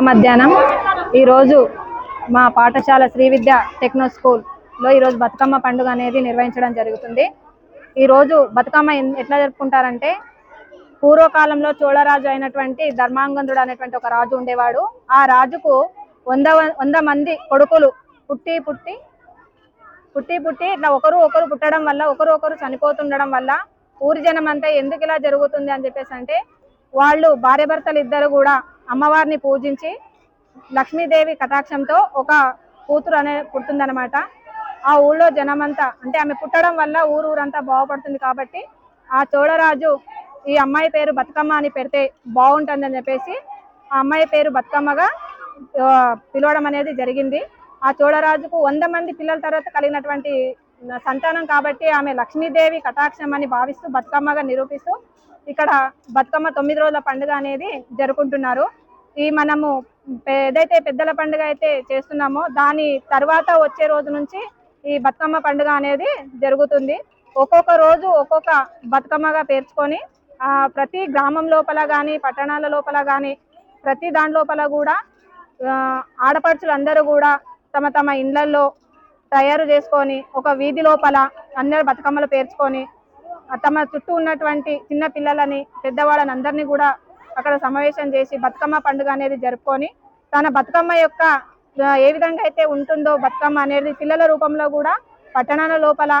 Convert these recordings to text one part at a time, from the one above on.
మధ్యాహ్నం. ఈరోజు మా పాఠశాల శ్రీ విద్య టెక్నో స్కూల్లో ఈరోజు బతుకమ్మ పండుగ అనేది నిర్వహించడం జరుగుతుంది. ఈరోజు బతుకమ్మ ఎన్- ఎట్లా జరుపుకుంటారంటే పూర్వకాలంలో చోళరాజు అయినటువంటి ధర్మాంగంధుడు అనేటువంటి ఒక రాజు ఉండేవాడు. ఆ రాజుకు వంద వంద మంది కొడుకులు పుట్టి పుట్టి పుట్టి పుట్టి ఇట్లా ఒకరు ఒకరు పుట్టడం వల్ల ఒకరు ఒకరు చనిపోతుండడం వల్ల ఊరి జనం అంతా ఎందుకు ఇలా జరుగుతుంది అని చెప్పేసి అంటే వాళ్ళు భార్య భర్తలు ఇద్దరు కూడా అమ్మవారిని పూజించి లక్ష్మీదేవి కటాక్షంతో ఒక కూతురు అనే పుట్టిందనమాట ఆ ఊళ్ళో జనమంతా అంటే ఆమె పుట్టడం వల్ల ఊరు ఊరంతా బాగుపడుతుంది కాబట్టి ఆ చోళరాజు ఈ అమ్మాయి పేరు బతుకమ్మ అని పెడితే బాగుంటుందని చెప్పేసి ఆ అమ్మాయి పేరు బతుకమ్మగా పిలవడం అనేది జరిగింది. ఆ చోడరాజుకు వంద మంది పిల్లల తర్వాత కలిగినటువంటి సంతానం కాబట్టి ఆమె లక్ష్మీదేవి కటాక్షం అని భావిస్తూ బతుకమ్మగా నిరూపిస్తూ ఇక్కడ బతుకమ్మ తొమ్మిది రోజుల పండుగ అనేది జరుపుకుంటున్నారు. ఈ మనము ఏదైతే పెద్దల పండుగ అయితే చేస్తున్నామో దాని తర్వాత వచ్చే రోజు నుంచి ఈ బతుకమ్మ పండుగ అనేది జరుగుతుంది. ఒక్కొక్క రోజు ఒక్కొక్క బతుకమ్మగా పేర్చుకొని ప్రతి గ్రామం లోపల కానీ పట్టణాల లోపల కానీ ప్రతి దాని లోపల కూడా ఆడపడుచులందరూ కూడా తమ తమ ఇండ్లల్లో తయారు చేసుకొని ఒక వీధి లోపల అందరు బతుకమ్మలు పేర్చుకొని ఆ, తమ చుట్టూ ఉన్నటువంటి చిన్న పిల్లలని పెద్దవాళ్ళని అందరినీ కూడా అక్కడ సమావేశం చేసి బతుకమ్మ పండుగ అనేది జరుపుకొని తన బతుకమ్మ యొక్క ఆ, ఏ విధంగా అయితే ఉంటుందో బతుకమ్మ అనేది పిల్లల రూపంలో కూడా పట్టణాల లోపల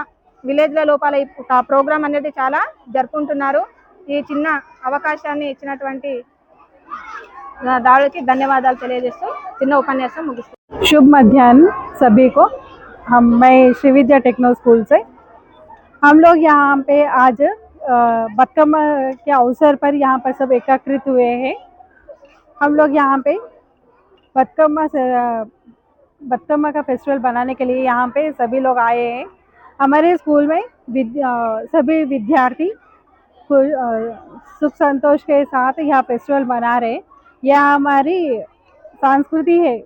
విలేజ్ల లోపల ఈ ప్రోగ్రామ్ అనేది చాలా జరుపుకుంటున్నారు ఈ చిన్న అవకాశాన్ని ఇచ్చినటువంటి ఆ, దాడికి ధన్యవాదాలు తెలియజేస్తూ చిన్న ఉపన్యాసం ముగిస్తాను शुभ मध्याह्न सभी को हम, मैं श्री विद्या टेक्नो स्कूल से। हम लोग यहाँ पे आज बतकम्मा के अवसर पर यहाँ पर सब एकत्रित हुए हैं। हम लोग यहाँ पे बतकम्मा बतकम्मा का फेस्टिवल बनाने के लिए यहाँ पे सभी लोग आए हैं। हमारे स्कूल में विद्या सभी विद्यार्थी सुख संतोष के साथ यह फेस्टिवल मना रहे यह हमारी संस्कृति है।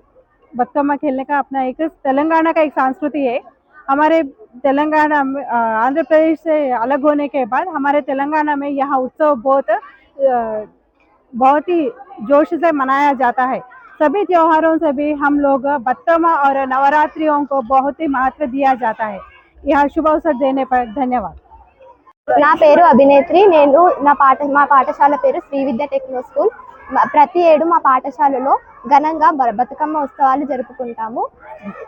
बतकम्मा खेलने का अपना एक तेलंगाना का एक संस्कृति है। हमारे तेलंगाना आंध्र प्रदेश से अलग होने के बाद हमारे तेलंगाना में यह उत्सव बहुत बहुत ही जोश से मनाया जाता है। सभी त्योहारों से भी हम लोग बतकम्मा और नवरात्रियों को बहुत ही महत्व दिया जाता है। यह शुभ अवसर देने पर धन्यवाद। నా పేరు అభినేత్రి. నేను నా పాఠ మా పాఠశాల పేరు శ్రీ విద్య టెక్నో స్కూల్. ప్రతి ఏడు మా పాఠశాలలో ఘనంగా బ- బతుకమ్మ ఉత్సవాలు జరుపుకుంటాము.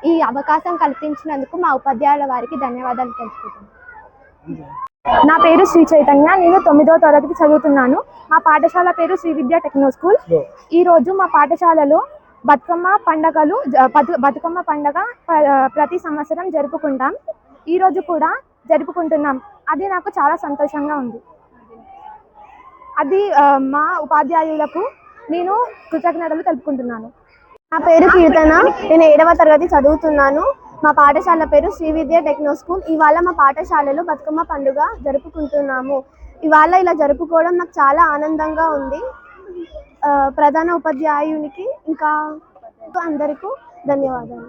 ఈ అవకాశం కల్పించినందుకు మా ఉపాధ్యాయుల వారికి ధన్యవాదాలు తెలుపుతున్నాను నా పేరు శ్రీ చైతన్య. నేను తొమ్మిదవ తరగతి చదువుతున్నాను. మా పాఠశాల పేరు శ్రీ విద్య టెక్నో స్కూల్. ఈ రోజు మా పాఠశాలలో బతుకమ్మ పండగలు బతుకమ్మ పండగ ప్రతి సంవత్సరం జరుపుకుంటాం. ఈ రోజు కూడా జరుపుకుంటున్నాం. అది నాకు చాలా సంతోషంగా ఉంది. అది మా ఉపాధ్యాయులకు నేను కృతజ్ఞతలు తెలుపుకుంటున్నాను. నా పేరు కీర్తన. నేను ఏడవ తరగతి చదువుతున్నాను. మా పాఠశాల పేరు శ్రీ విద్య టెక్నో స్కూల్. ఇవాళ మా పాఠశాలలో బతుకమ్మ పండుగ జరుపుకుంటున్నాము. ఇవాళ ఇలా జరుపుకోవడం నాకు చాలా ఆనందంగా ఉంది. ప్రధాన ఉపాధ్యాయునికి ఇంకా అందరికీ ధన్యవాదాలు.